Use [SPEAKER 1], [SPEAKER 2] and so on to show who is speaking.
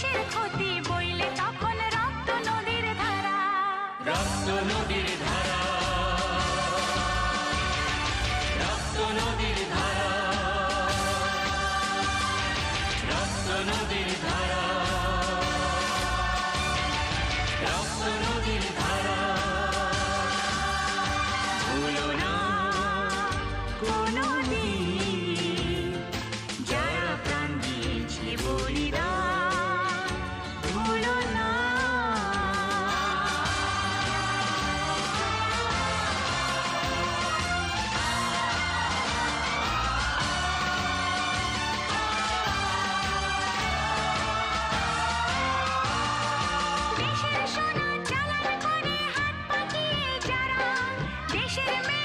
[SPEAKER 1] দেশের ক্ষতি বইলে তখন রক্ত নদীর ধারা। রক্ত নদীর ধারা। রক্ত নদীর ধারা। রক্ত নদীর ধারা। shimmy.